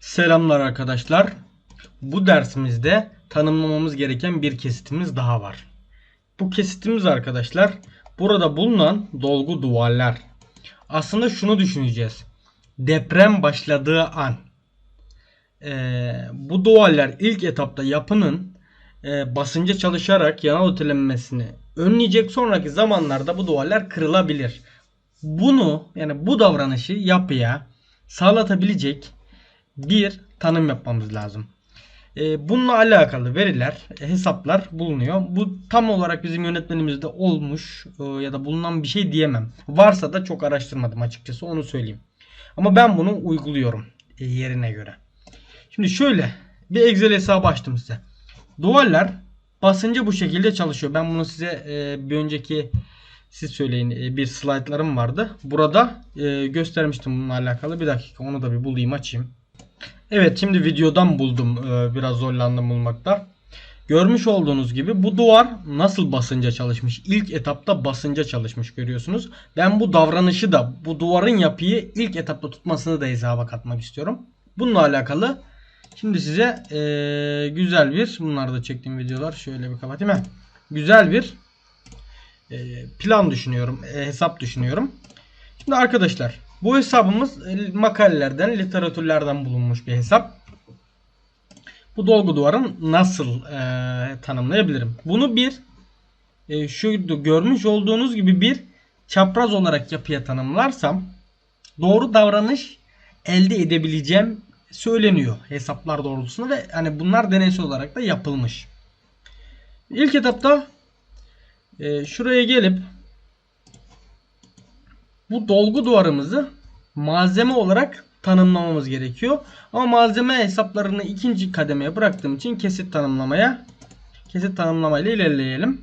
Selamlar arkadaşlar. Bu dersimizde tanımlamamız gereken bir kesitimiz daha var. Bu kesitimiz arkadaşlar burada bulunan dolgu duvarlar. Aslında şunu düşüneceğiz. Deprem başladığı an ee, bu duvarlar ilk etapta yapının e, basınca çalışarak yanal ötelenmesini önleyecek. Sonraki zamanlarda bu duvarlar kırılabilir. Bunu yani bu davranışı yapıya sağlatabilecek bir tanım yapmamız lazım. E, bununla alakalı veriler, e, hesaplar bulunuyor. Bu tam olarak bizim yönetmenimizde olmuş e, ya da bulunan bir şey diyemem. Varsa da çok araştırmadım açıkçası onu söyleyeyim. Ama ben bunu uyguluyorum yerine göre. Şimdi şöyle bir Excel hesabı açtım size. Duvarlar basınca bu şekilde çalışıyor. Ben bunu size bir önceki siz söyleyin bir slaytlarım vardı. Burada göstermiştim bununla alakalı. Bir dakika onu da bir bulayım açayım. Evet şimdi videodan buldum. E, biraz zorlandım bulmakta. Görmüş olduğunuz gibi bu duvar nasıl basınca çalışmış? İlk etapta basınca çalışmış görüyorsunuz. Ben bu davranışı da bu duvarın yapıyı ilk etapta tutmasını da hesaba katmak istiyorum. Bununla alakalı şimdi size e, güzel bir bunlar da çektiğim videolar şöyle bir kapatayım. Heh. Güzel bir e, plan düşünüyorum. e, hesap düşünüyorum. Şimdi arkadaşlar bu hesabımız makalelerden, literatürlerden bulunmuş bir hesap. Bu dolgu duvarın nasıl e, tanımlayabilirim? Bunu bir e, şu görmüş olduğunuz gibi bir çapraz olarak yapıya tanımlarsam doğru davranış elde edebileceğim söyleniyor hesaplar doğrultusunda ve hani bunlar deneysel olarak da yapılmış. İlk etapta e, şuraya gelip bu dolgu duvarımızı malzeme olarak tanımlamamız gerekiyor. Ama malzeme hesaplarını ikinci kademeye bıraktığım için kesit tanımlamaya kesit tanımlamayla ilerleyelim.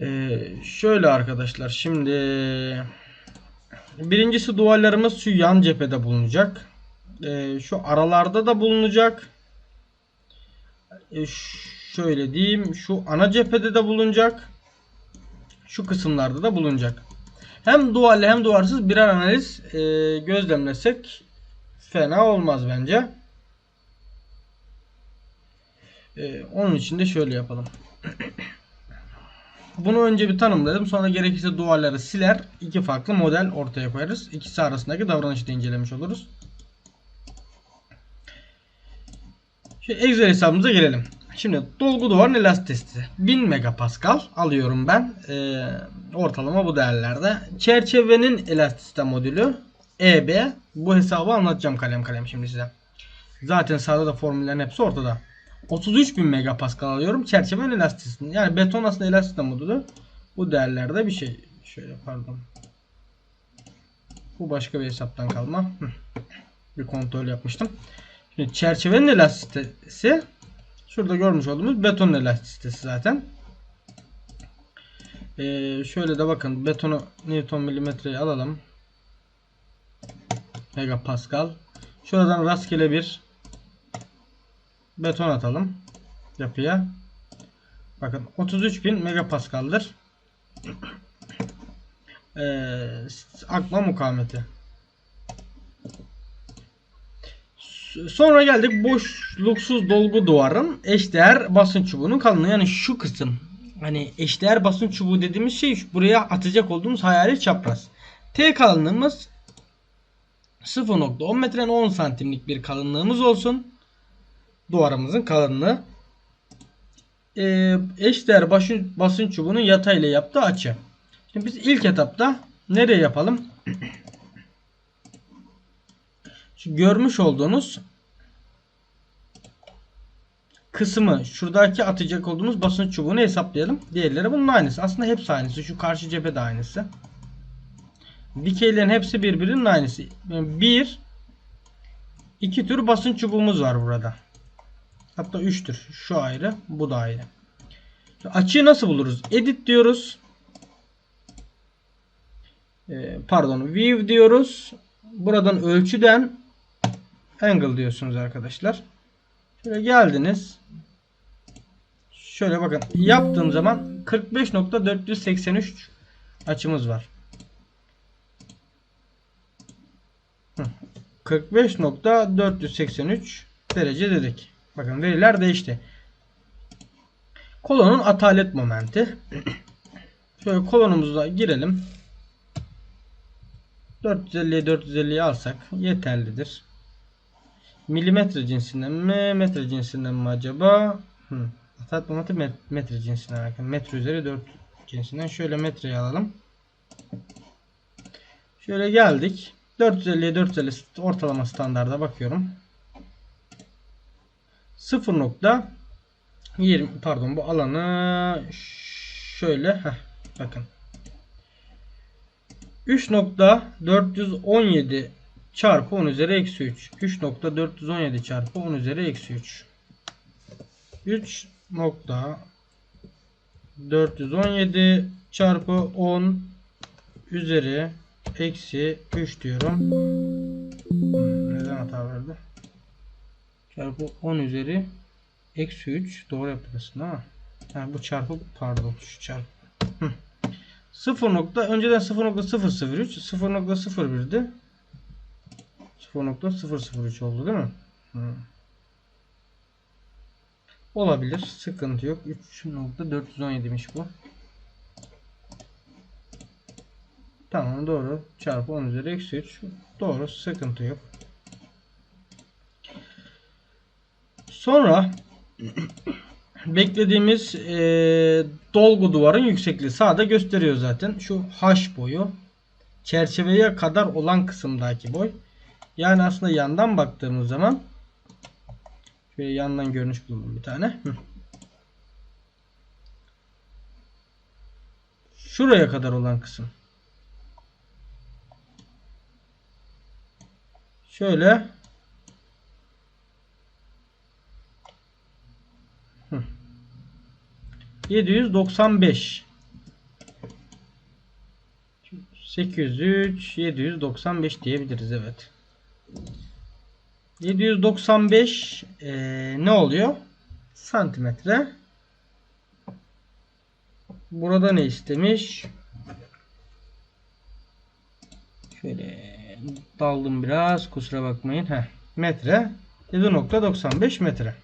Ee, şöyle arkadaşlar şimdi birincisi duvarlarımız şu yan cephede bulunacak. Ee, şu aralarda da bulunacak. Ee, şöyle diyeyim şu ana cephede de bulunacak. Şu kısımlarda da bulunacak. Hem duvarlı hem duvarsız birer analiz e, gözlemlesek fena olmaz bence. E, onun için de şöyle yapalım. Bunu önce bir tanımladım. Sonra gerekirse duvarları siler. iki farklı model ortaya koyarız. İkisi arasındaki davranışı da incelemiş oluruz. Şimdi Excel hesabımıza gelelim. Şimdi dolgu duvarın elastisitesi 1000 megapascal alıyorum ben. Ee, ortalama bu değerlerde. Çerçevenin elastisite modülü EB. Bu hesabı anlatacağım kalem kalem şimdi size. Zaten sağda da formüllerin hepsi ortada. 33.000 megapascal alıyorum. Çerçevenin elastisitesi. Yani beton aslında elastisite modülü. Bu değerlerde bir şey. Şöyle pardon. Bu başka bir hesaptan kalma. Bir kontrol yapmıştım. Şimdi çerçevenin elastisitesi Şurada görmüş olduğumuz beton elastisitesi zaten. Ee, şöyle de bakın betonu Newton milimetreyi alalım. Megapascal. Şuradan rastgele bir beton atalım yapıya. Bakın 33.000 megapascal'dır. Ee, akma mukavemeti. Sonra geldik boşluksuz dolgu duvarın eşdeğer basınç çubuğunun kalınlığı. Yani şu kısım. Hani eşdeğer basınç çubuğu dediğimiz şey buraya atacak olduğumuz hayali çapraz. T kalınlığımız 0.10 metrenin 10 santimlik bir kalınlığımız olsun. Duvarımızın kalınlığı. Ee, eşdeğer basınç çubuğunun yatayla yaptığı açı. Şimdi biz ilk etapta nereye yapalım? Şu görmüş olduğunuz kısmı şuradaki atacak olduğumuz basınç çubuğunu hesaplayalım. Diğerleri bunun aynısı. Aslında hepsi aynısı. Şu karşı cephe de aynısı. Dikeylerin hepsi birbirinin aynısı. Bir iki tür basınç çubuğumuz var burada. Hatta üç tür. Şu ayrı, bu da ayrı. Açıyı nasıl buluruz? Edit diyoruz. Ee, pardon, view diyoruz. Buradan ölçüden angle diyorsunuz arkadaşlar. Şöyle geldiniz. Şöyle bakın yaptığım zaman 45.483 açımız var. 45.483 derece dedik. Bakın veriler değişti. Kolonun atalet momenti. Şöyle kolonumuza girelim. 450'ye 450'yi alsak yeterlidir. Milimetre cinsinden mi? Metre cinsinden mi acaba? Met- metre cinsinden. Bakın metre üzeri 4 cinsinden. Şöyle metreyi alalım. Şöyle geldik. 450'ye 450 ortalama standarda bakıyorum. 0.20 pardon bu alanı şöyle heh, bakın 3.417 çarpı 10 üzeri eksi 3 3.417 çarpı 10 üzeri eksi 3 3.417 çarpı 10 üzeri eksi 3 diyorum. Neden hata verdi? Çarpı 10 üzeri eksi 3. Doğru yaptık aslında ama. Ha, bu çarpı pardon şu çarpı. Hı. 0 nokta önceden 0.003 0.01'di. 0.003 oldu değil mi? Hı. Olabilir. Sıkıntı yok. 3.417'miş bu. Tamam doğru. Çarpı 10 üzeri eksi 3. Doğru. Sıkıntı yok. Sonra beklediğimiz eee, dolgu duvarın yüksekliği sağda gösteriyor zaten. Şu H boyu çerçeveye kadar olan kısımdaki boy. Yani aslında yandan baktığımız zaman şöyle yandan görünüş bulalım bir tane. Şuraya kadar olan kısım. Şöyle Hı. 795 803 795 diyebiliriz evet. 795 eee, ne oluyor? Santimetre. Burada ne istemiş? Şöyle daldım biraz. Kusura bakmayın. Heh, metre. 7.95 metre.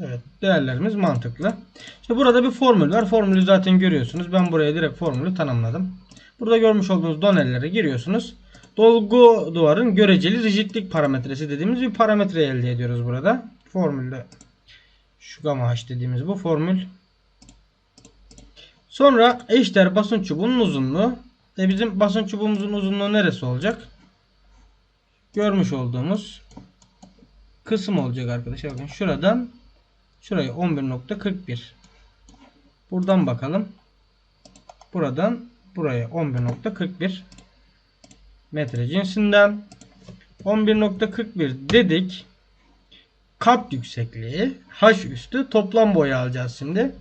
Evet. Değerlerimiz mantıklı. İşte burada bir formül var. Formülü zaten görüyorsunuz. Ben buraya direkt formülü tanımladım. Burada görmüş olduğunuz donellere giriyorsunuz. Dolgu duvarın göreceli rigidlik parametresi dediğimiz bir parametre elde ediyoruz burada. Formülde şu gamma h dediğimiz bu formül. Sonra eşdeğer basınç çubuğunun uzunluğu. E bizim basınç çubuğumuzun uzunluğu neresi olacak? Görmüş olduğumuz kısım olacak arkadaşlar. Bakın şuradan şuraya 11.41. Buradan bakalım. Buradan buraya 11.41 metre cinsinden 11.41 dedik. Kat yüksekliği h üstü toplam boyu alacağız şimdi.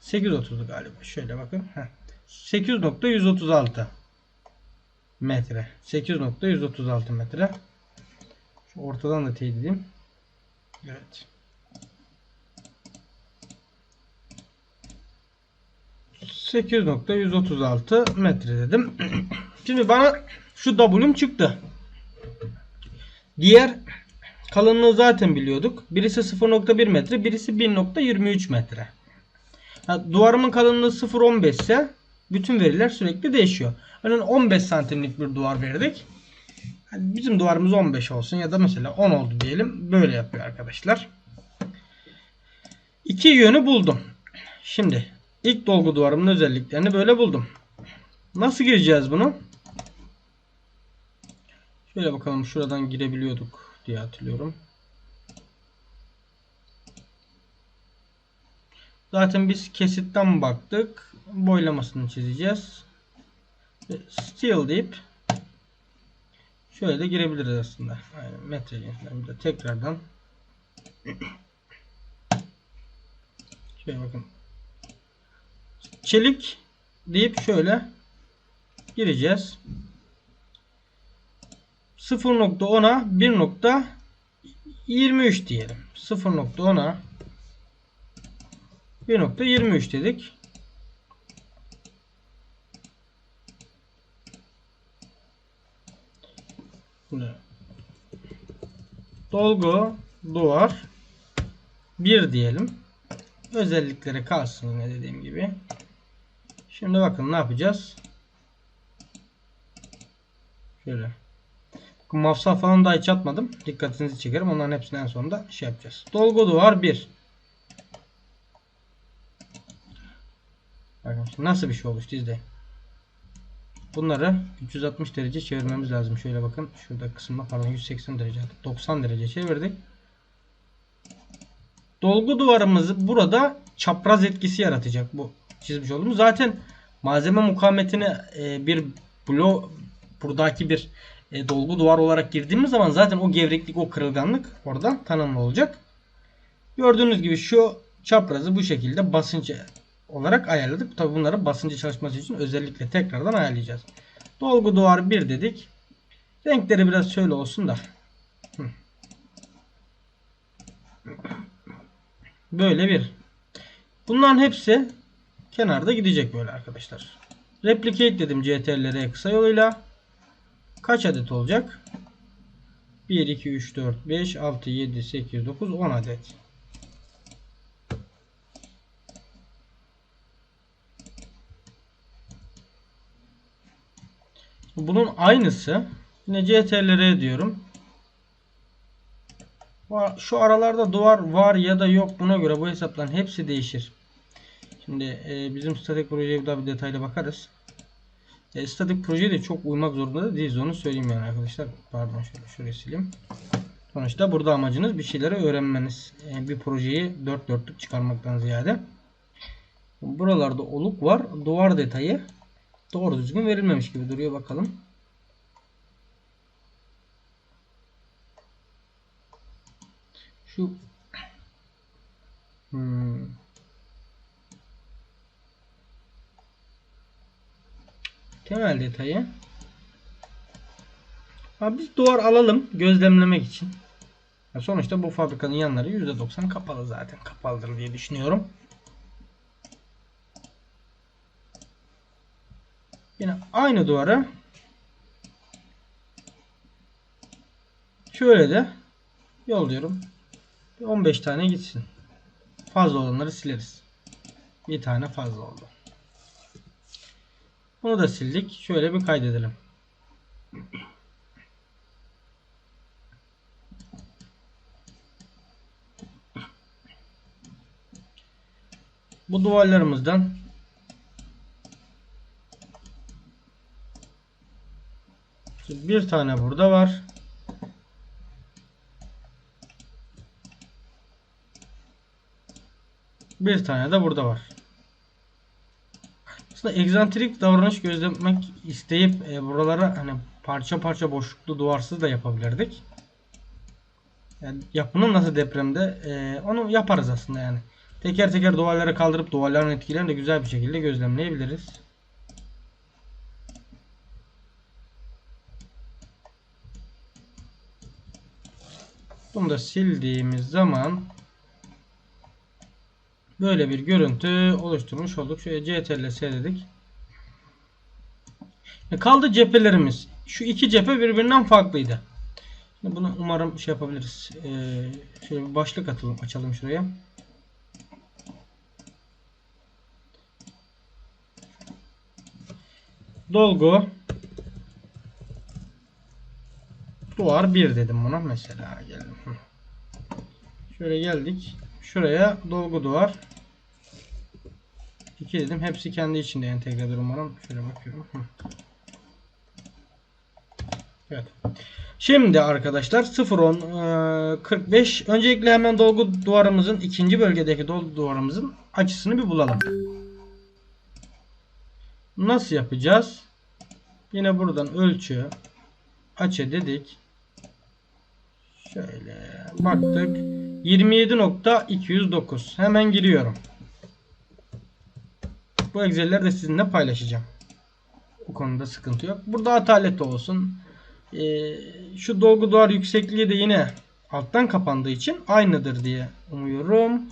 830 galiba. Şöyle bakın. Heh. 8.136 metre. 8.136 metre. Şu ortadan da teyit edeyim. Evet. ...8.136 metre dedim. Şimdi bana şu W'm çıktı. Diğer kalınlığı zaten biliyorduk. Birisi 0.1 metre, birisi 1.23 metre. Duvarımın kalınlığı 0.15 ise bütün veriler sürekli değişiyor. Örneğin 15 santimlik bir duvar verdik. Bizim duvarımız 15 olsun ya da mesela 10 oldu diyelim. Böyle yapıyor arkadaşlar. İki yönü buldum. Şimdi ilk dolgu duvarımın özelliklerini böyle buldum. Nasıl gireceğiz bunu? Şöyle bakalım şuradan girebiliyorduk diye hatırlıyorum. Zaten biz kesitten baktık. Boylamasını çizeceğiz. Steel deyip şöyle de girebiliriz aslında. Aynen metre cinsinden bir de tekrardan şöyle bakın. Çelik deyip şöyle gireceğiz. 0.10'a 1.23 diyelim. 0.10'a 1.23 dedik. Dolgu duvar 1 diyelim. Özellikleri kalsın yine dediğim gibi. Şimdi bakın ne yapacağız? Şöyle. Mafsal falan da hiç atmadım. Dikkatinizi çekerim. Onların hepsini en sonunda şey yapacağız. Dolgu duvar 1. Bakın nasıl bir şey oluştu izleyin. Bunları 360 derece çevirmemiz lazım. Şöyle bakın. Şurada kısımda pardon 180 derece 90 derece çevirdik. Dolgu duvarımızı burada çapraz etkisi yaratacak bu çizmiş olduğumuz. Zaten malzeme mukavemetine e, bir blo buradaki bir e, dolgu duvar olarak girdiğimiz zaman zaten o gevreklik, o kırılganlık orada tanımlı olacak. Gördüğünüz gibi şu çaprazı bu şekilde basınç olarak ayarladık. Tabi bunları basıncı çalışması için özellikle tekrardan ayarlayacağız. Dolgu duvar 1 dedik. Renkleri biraz şöyle olsun da. Böyle bir. Bunların hepsi kenarda gidecek böyle arkadaşlar. Replicate dedim CTRL kısa yoluyla. Kaç adet olacak? 1, 2, 3, 4, 5, 6, 7, 8, 9, 10 adet. Bunun aynısı yine CTRL diyorum. Şu aralarda duvar var ya da yok buna göre bu hesapların hepsi değişir. Şimdi e, bizim statik projeye daha bir detaylı bakarız. E, statik projeye de çok uymak zorunda da değiliz onu söyleyeyim yani arkadaşlar. Pardon şöyle şurayı sileyim. Sonuçta burada amacınız bir şeyleri öğrenmeniz. E, bir projeyi dört dörtlük çıkarmaktan ziyade. Buralarda oluk var. Duvar detayı doğru düzgün verilmemiş gibi duruyor bakalım. Şu hmm. Temel detayı Abi biz duvar alalım gözlemlemek için. Ya sonuçta bu fabrikanın yanları %90 kapalı zaten. Kapalıdır diye düşünüyorum. Yine aynı duvara şöyle de yolluyorum. 15 tane gitsin. Fazla olanları sileriz. Bir tane fazla oldu. Bunu da sildik. Şöyle bir kaydedelim. Bu duvarlarımızdan bir tane burada var. Bir tane de burada var. Aslında egzantrik davranış gözlemek isteyip e, buralara hani parça parça boşluklu duvarsız da yapabilirdik. Yani yapının nasıl depremde e, onu yaparız aslında yani. Teker teker duvarları kaldırıp duvarların etkilerini de güzel bir şekilde gözlemleyebiliriz. Bunu da sildiğimiz zaman böyle bir görüntü oluşturmuş olduk. Şöyle CTRL S dedik. E, kaldı cephelerimiz. Şu iki cephe birbirinden farklıydı. Şimdi bunu umarım şey yapabiliriz. Ee, şöyle bir başlık atalım, açalım şuraya. Dolgu duvar 1 dedim buna mesela geldim. Şöyle geldik. Şuraya dolgu duvar 2 dedim. Hepsi kendi içinde entegredir umarım. Şöyle bakıyorum. Evet. Şimdi arkadaşlar 0 10 45 öncelikle hemen dolgu duvarımızın ikinci bölgedeki dolgu duvarımızın açısını bir bulalım. Nasıl yapacağız? Yine buradan ölçü açı dedik. Şöyle baktık. 27.209. Hemen giriyorum. Bu Excel'leri de sizinle paylaşacağım. Bu konuda sıkıntı yok. Burada atalet olsun. Ee, şu dolgu duvar yüksekliği de yine alttan kapandığı için aynıdır diye umuyorum.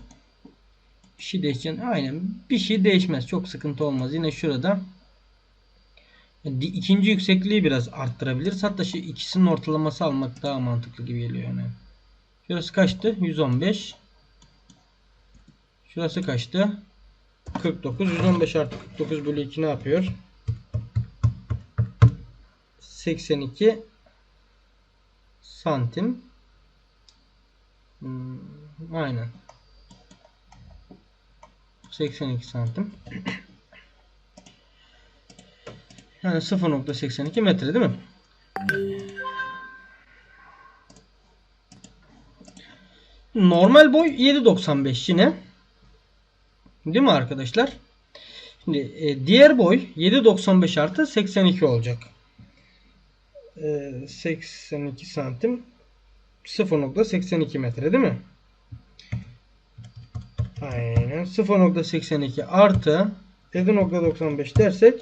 Bir şey değişecek. Aynen. Bir şey değişmez. Çok sıkıntı olmaz. Yine şurada İkinci yüksekliği biraz arttırabiliriz. Hatta şu ikisinin ortalaması almak daha mantıklı gibi geliyor yani. Şurası kaçtı? 115. Şurası kaçtı? 49. 115 artı 49 bölü 2 ne yapıyor? 82 santim. Hmm, aynen. 82 santim. Yani 0.82 metre değil mi? Normal boy 7.95 yine. Değil mi arkadaşlar? Şimdi e, diğer boy 7.95 artı 82 olacak. E, 82 santim 0.82 metre değil mi? Aynen. 0.82 artı 7.95 dersek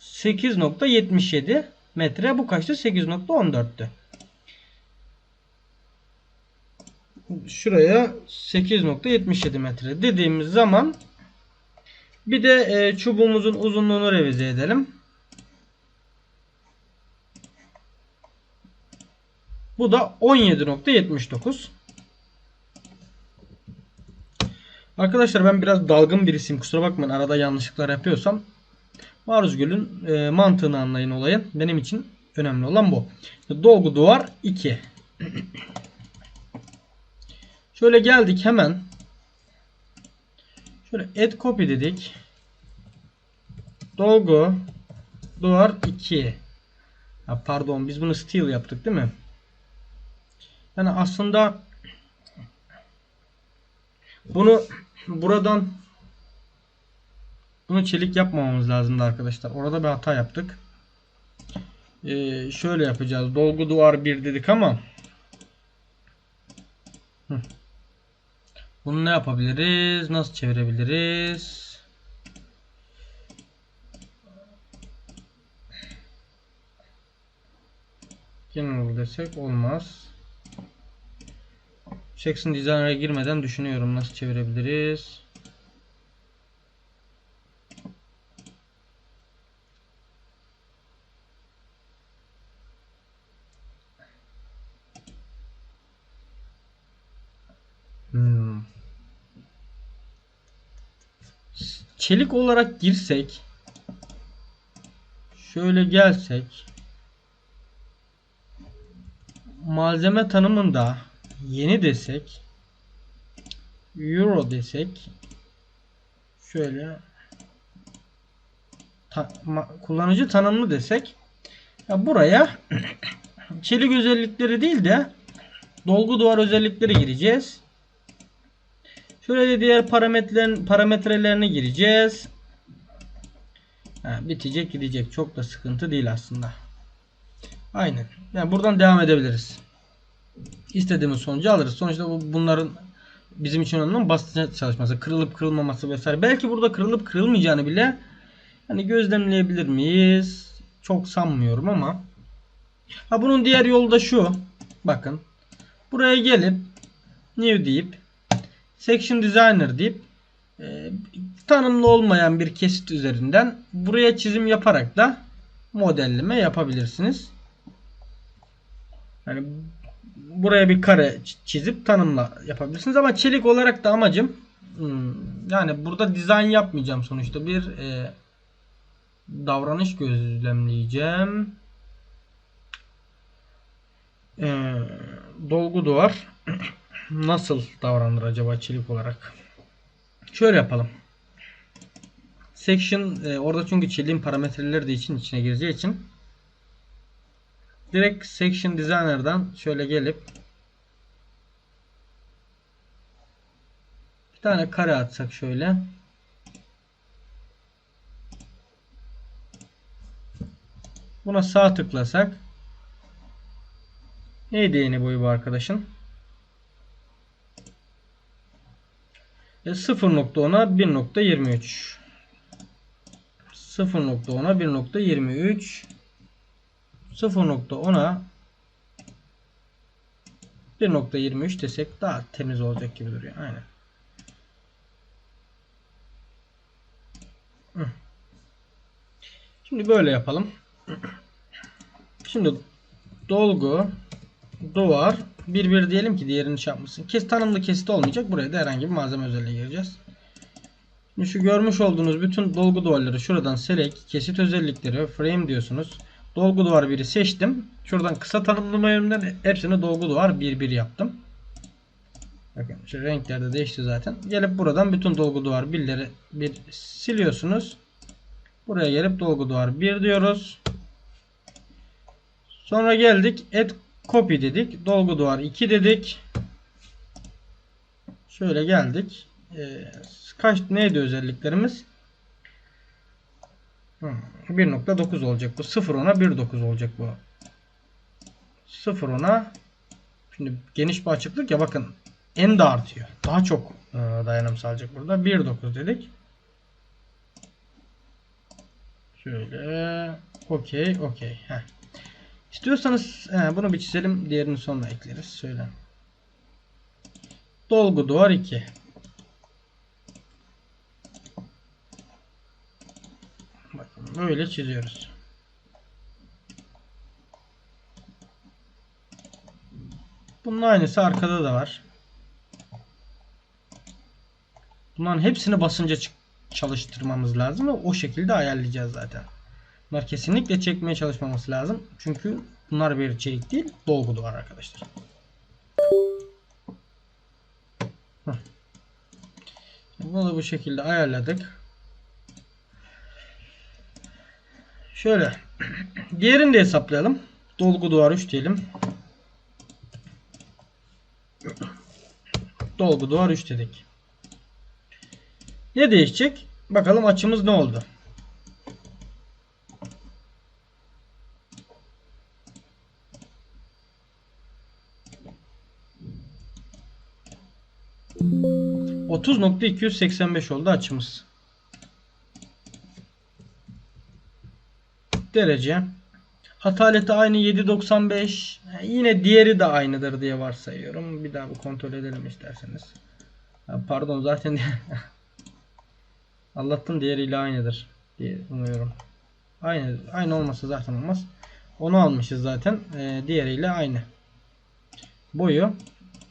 8.77 metre. Bu kaçtı? 8.14'tü. Şuraya 8.77 metre dediğimiz zaman bir de e, çubuğumuzun uzunluğunu revize edelim. Bu da 17.79. Arkadaşlar ben biraz dalgın birisiyim. Kusura bakmayın arada yanlışlıklar yapıyorsam. Maruz Göl'ün e, mantığını anlayın olayın. Benim için önemli olan bu. Dolgu duvar 2. Şöyle geldik hemen. Şöyle add copy dedik. Dolgu duvar 2. Ha, pardon biz bunu steel yaptık değil mi? Yani aslında bunu buradan bunu çelik yapmamamız lazımdı arkadaşlar. Orada bir hata yaptık. Ee, şöyle yapacağız. Dolgu duvar 1 dedik ama Hı. Bunu ne yapabiliriz? Nasıl çevirebiliriz? General desek olmaz. Jackson Designer'a girmeden düşünüyorum nasıl çevirebiliriz. Hmm. Çelik olarak girsek şöyle gelsek malzeme tanımında yeni desek euro desek şöyle ta, kullanıcı tanımlı desek ya buraya çelik özellikleri değil de dolgu duvar özellikleri gireceğiz. Şöyle de diğer parametrelerin parametrelerine gireceğiz. Ha, bitecek gidecek. Çok da sıkıntı değil aslında. Aynen. Yani buradan devam edebiliriz. İstediğimiz sonucu alırız. Sonuçta bu, bunların bizim için önemli basınç çalışması, kırılıp kırılmaması vesaire. Belki burada kırılıp kırılmayacağını bile hani gözlemleyebilir miyiz? Çok sanmıyorum ama. Ha bunun diğer yolu da şu. Bakın. Buraya gelip new deyip section designer deyip e, tanımlı olmayan bir kesit üzerinden buraya çizim yaparak da modelleme yapabilirsiniz. Yani buraya bir kare çizip tanımla yapabilirsiniz ama çelik olarak da amacım hmm, yani burada dizayn yapmayacağım sonuçta bir e, davranış gözlemleyeceğim. E, dolgu duvar nasıl davranır acaba çelik olarak? Şöyle yapalım. Section e, orada çünkü çeliğin parametreleri de için içine gireceği için direkt Section Designer'dan şöyle gelip bir tane kare atsak şöyle buna sağ tıklasak neydi yeni boyu bu arkadaşın? 0.10'a 1.23 0.10'a 1.23 0.10'a 1.23 desek daha temiz olacak gibi duruyor. Aynen. Şimdi böyle yapalım. Şimdi dolgu duvar bir bir diyelim ki diğerini şey. Kes tanımlı kesit olmayacak. Buraya da herhangi bir malzeme özelliği gireceğiz. Şimdi şu görmüş olduğunuz bütün dolgu duvarları şuradan select, kesit özellikleri, frame diyorsunuz. Dolgu duvar 1'i seçtim. Şuradan kısa tanımlama yönünden hepsini dolgu duvar 1 1 yaptım. Bakın şu renkler de değişti zaten. Gelip buradan bütün dolgu duvar 1'leri bir siliyorsunuz. Buraya gelip dolgu duvar 1 diyoruz. Sonra geldik add copy dedik. Dolgu duvar 2 dedik. Şöyle geldik. Ee, kaç neydi özelliklerimiz? Hmm, 1.9 olacak bu. 0 ona 1.9 olacak bu. 0 ona şimdi geniş bir açıklık ya bakın en de artıyor. Daha çok e, dayanım sağlayacak burada. 1.9 dedik. Şöyle okey okey. Heh. İstiyorsanız he, bunu bir çizelim. Diğerini sonra ekleriz. Söyle. Dolgu duvar 2. Bakın böyle çiziyoruz. Bunun aynısı arkada da var. Bunların hepsini basınca çalıştırmamız lazım ve o şekilde ayarlayacağız zaten. Bunlar kesinlikle çekmeye çalışmamız lazım. Çünkü bunlar bir çelik değil, dolgu duvar arkadaşlar. Heh. Bunu bu şekilde ayarladık. Şöyle. Diğerini de hesaplayalım. Dolgu duvar 3 diyelim. Dolgu duvar 3 dedik. Ne değişecek? Bakalım açımız ne oldu? %30.285 oldu açımız. Derece. Hataleti aynı 7.95. Yine diğeri de aynıdır diye varsayıyorum. Bir daha bir kontrol edelim isterseniz. Pardon zaten Allah'tan diğeriyle aynıdır diye umuyorum. Aynı aynı olmasa zaten olmaz. Onu almışız zaten. Ee, diğeriyle aynı. Boyu.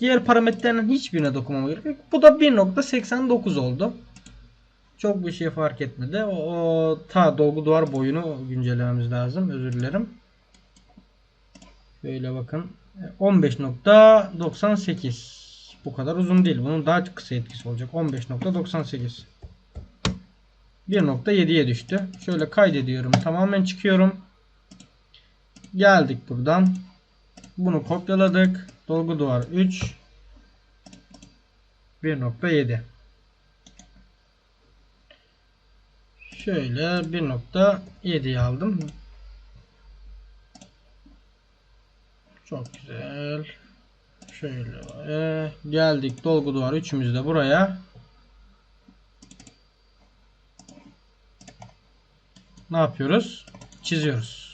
Diğer parametrelerinin hiçbirine dokunmama gerek. Bu da 1.89 oldu. Çok bir şey fark etmedi. O, o ta dolgu duvar boyunu güncellememiz lazım. Özür dilerim. Böyle bakın. 15.98 Bu kadar uzun değil. Bunun daha kısa etkisi olacak. 15.98 1.7'ye düştü. Şöyle kaydediyorum. Tamamen çıkıyorum. Geldik buradan. Bunu kopyaladık. Dolgu duvar 3 1.7 Şöyle 1.7'yi aldım. Çok güzel. Şöyle e, geldik dolgu duvar üçümüz de buraya. Ne yapıyoruz? Çiziyoruz.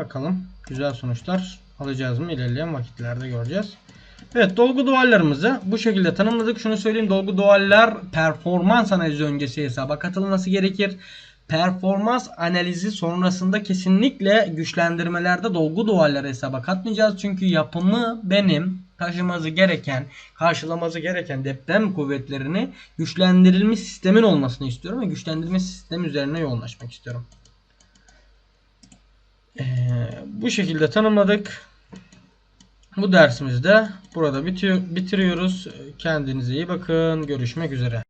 Bakalım güzel sonuçlar alacağız mı ilerleyen vakitlerde göreceğiz. Evet dolgu duvarlarımızı bu şekilde tanımladık. Şunu söyleyeyim dolgu duvarlar performans analizi öncesi hesaba katılması gerekir. Performans analizi sonrasında kesinlikle güçlendirmelerde dolgu duvarları hesaba katmayacağız. Çünkü yapımı benim taşıması gereken, karşılaması gereken deprem kuvvetlerini güçlendirilmiş sistemin olmasını istiyorum ve güçlendirilmiş sistem üzerine yoğunlaşmak istiyorum. Ee, bu şekilde tanımladık. Bu dersimizde burada bitiyor, bitiriyoruz. Kendinize iyi bakın. Görüşmek üzere.